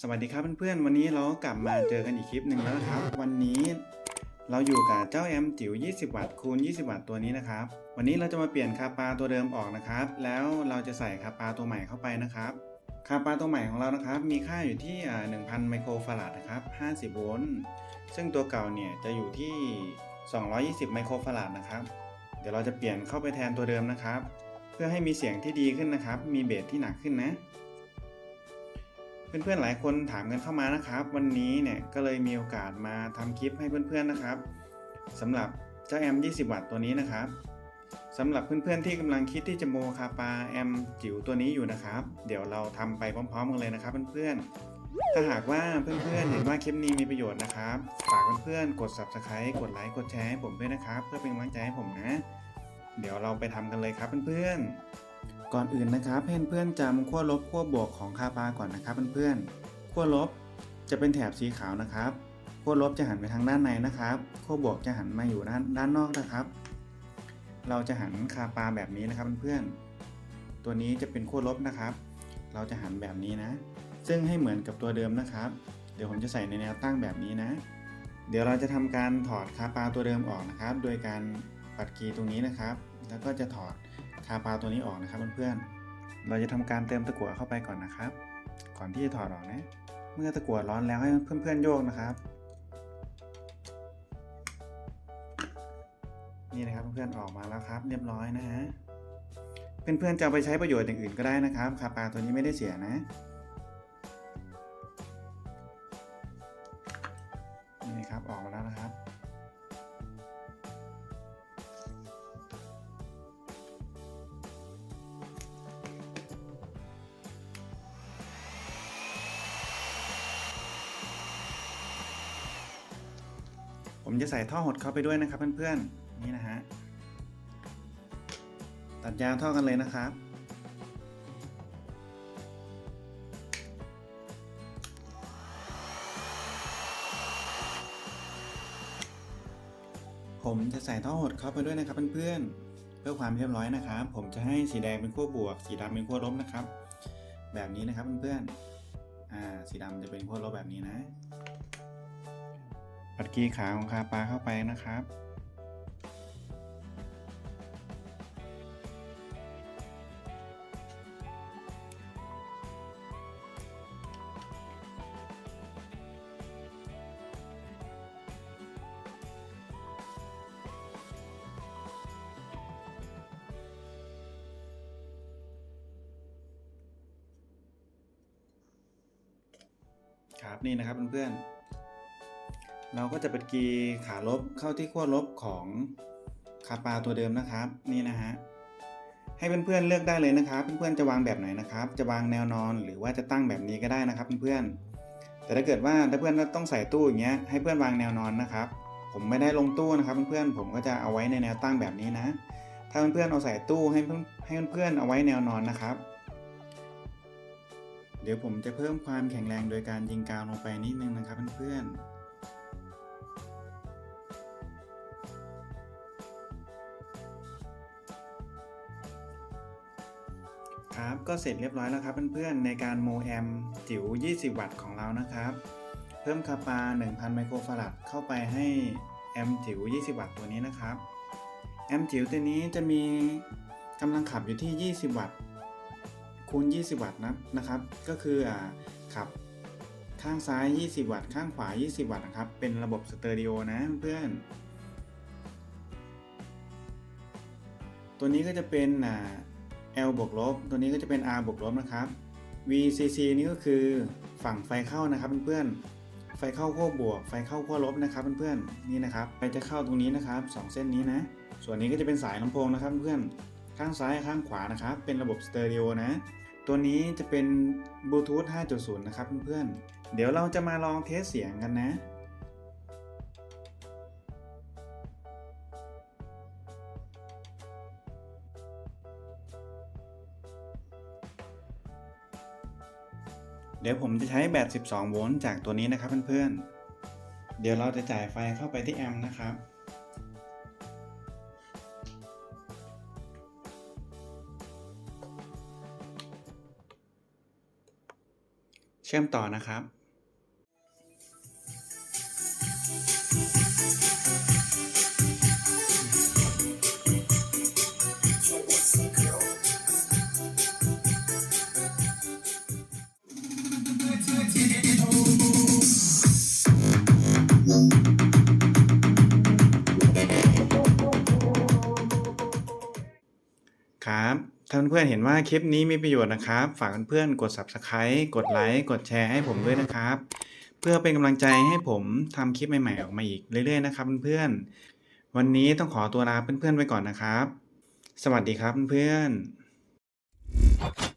สวัสดีครับเพื่อนๆ วันนี้เรากลับมาเจอกันอีกคลิปหนึ่งแล้วนะครับ วันนี้เราอยู่กับเจ้าแอมจิ๋ว 20 วัตต์คูณ 20 วัตต์ตัวนี้นะครับ วันนี้เราจะมาเปลี่ยนคาปาตัวเดิมออกนะครับ แล้วเราจะใส่คาปาตัวใหม่เข้าไปนะครับ คาปาตัวใหม่ของเรานะครับ มีค่าอยู่ที่อ่า1,000 ไมโครฟาราดนะครับ 50 โวลต์ ซึ่งตัวเก่าเนี่ยจะอยู่ที่ 220 ไมโครฟาราดนะครับ เดี๋ยวเราจะเปลี่ยนเข้าไปแทนตัวเดิมนะครับ เพื่อให้มีเสียงที่ดีขึ้นนะครับ มีเบสที่หนักขึ้นนะ เพื่อนๆหลายคนถามกันเข้ามานะครับ วันนี้เนี่ยก็เลยมีโอกาสมาทำคลิปให้เพื่อนๆนะครับสำหรับเจ้าแอม 20 วัตต์ตัวนี้นะครับสำหรับเพื่อนๆที่กำลังคิดที่จะโมคาปาแอมจิ๋วตัวนี้อยู่นะครับ เดี๋ยวเราทำไปพร้อมๆกันเลยนะครับเพื่อนๆ ถ้าหากว่าเพื่อนๆเห็นว่าคลิปนี้มีประโยชน์นะครับ ฝากเพื่อนๆกด subscribe กดไลค์กดแชร์ให้ผมด้วยนะครับ เพื่อเป็นกำลังใจให้ผมนะ เดี๋ยวเราไปทำกันเลยครับเพื่อนๆ ก่อนอื่นนะครับให้เพื่อนๆจำขั้วลบขั้วบวกของคาปาก่อนนะครับเพื่อนๆขั้วลบจะเป็นแถบสีขาวนะครับขั้วลบจะหันไปทางด้านในนะครับขั้วบวกจะหันมาอยู่ด้านด้านนอกนะครับ เราจะหันคาปาแบบนี้นะครับเพื่อนๆตัวนี้จะเป็นขั้วลบนะครับ เราจะหันแบบนี้นะ ซึ่งให้เหมือนกับตัวเดิมนะครับ เดี๋ยวผมจะใส่ในแนวตั้งแบบนี้นะ เดี๋ยวเราจะทำการถอดคาปาตัวเดิมออกนะครับ โดยการ ปัดกีตรงนี้นะครับ แล้วก็จะถอดคาปาตัวนี้ออกนะครับเพื่อนๆ เราจะทำการเติมตะกั่วเข้าไปก่อนนะครับ ก่อนที่จะถอดออกนะ เมื่อตะกั่วร้อนแล้วให้เพื่อนๆโยกนะครับ นี่นะครับเพื่อนๆออกมาแล้วครับ เรียบร้อยนะฮะ เพื่อนๆจะเอาไปใช้ประโยชน์อย่างอื่นก็ได้นะครับ คาปาตัวนี้ไม่ได้เสียนะนี่ครับออกมาแล้วนะครับ ผมจะใส่ท่อหดเข้าไปด้วยนะครับเพื่อนๆนี่นะฮะตัดยาวเท่ากันเลยนะครับผมจะใส่ท่อหดเข้าไปด้วยนะครับเพื่อนๆ เพื่อความเรียบร้อยนะครับ ผมจะให้สีแดงเป็นขั้วบวก สีดำเป็นขั้วลบนะครับ แบบนี้นะครับเพื่อนๆ อ่า สีดำจะเป็นขั้วลบแบบนี้นะ ปัดกีขาของคาปลาเข้าไปนะครับ ครับนี่นะครับเพื่อนๆ เราก็จะเป็นกีขาลบเข้าที่ขั้วลบของคาปาตัวเดิมนะครับ นี่นะฮะให้เพื่อนๆเลือกได้เลยนะครับ เพื่อนๆจะวางแบบไหนนะครับ จะวางแนวนอนหรือว่าจะตั้งแบบนี้ก็ได้นะครับเพื่อนๆแต่ถ้าเกิดว่าถ้าเพื่อนต้องใส่ตู้อย่างเงี้ยให้เพื่อนวางแนวนอนนะครับ ผมไม่ได้ลงตู้นะครับเพื่อนๆผมก็จะเอาไว้ในแนวตั้งแบบนี้นะ ถ้าเพื่อนๆเอาใส่ตู้ให้เพื่อนให้เพื่อนๆเอาไว้แนวนอนนะครับ เดี๋ยวผมจะเพิ่มความแข็งแรงโดยการยิงกาวลงไปนิดนึงนะครับเพื่อนๆ ครับ ก็เสร็จเรียบร้อยแล้วครับเพื่อนๆในการโมแอมจิ๋ว 20 วัตต์ของเรานะครับ เพิ่มคาปา 1,000 ไมโครฟาราดเข้าไปให้แอมจิ๋ว 20 วัตต์ตัวนี้นะครับ แอมจิ๋วตัวนี้จะมีกำลังขับอยู่ที่ 20 วัตต์คูณ 20 วัตต์นะนะครับ ก็คืออขับข้างซ้าย 20 วัตต์ ข้างขวา 20 วัตต์นะครับ เป็นระบบสเตอริโอนะเพื่อนตัวนี้ก็จะเป็นอ่า L บวกลบตัวนี้ก็จะเป็น R บวกลบนะครับ VCC นี่ก็คือฝั่งไฟเข้านะครับเพื่อนๆไฟเข้าขั้วบวก ไฟเข้าขั้วลบนะครับเพื่อนๆนี่นะครับไฟจะเข้าตรงนี้นะครับสองเส้นนี้นะ ส่วนนี้ก็จะเป็นสายลำโพงนะครับเพื่อนข้างซ้ายข้างขวานะครับเป็นระบบสเตอริโอนะตัวนี้จะเป็นบลูทูธ5.0 นะครับเพื่อนๆเดี๋ยวเราจะมาลองเทสเสียงกันนะ เดี๋ยวผมจะใช้แบต 12 โวลต์จากตัวนี้นะครับเพื่อนๆ เดี๋ยวเราจะจ่ายไฟเข้าไปที่แอมป์นะครับ เชื่อมต่อนะครับ ครับ ถ้าเพื่อนๆเห็นว่าคลิปนี้มีประโยชน์นะครับ ฝากเพื่อนๆกด Subscribe กดไลค์กดแชร์ให้ผมด้วยนะครับ เพื่อเป็นกำลังใจให้ผมทำคลิปใหม่ๆออกมาอีกเรื่อยๆนะครับเพื่อนๆวันนี้ต้องขอตัวลาเพื่อนๆไปก่อนนะครับ สวัสดีครับเพื่อนๆ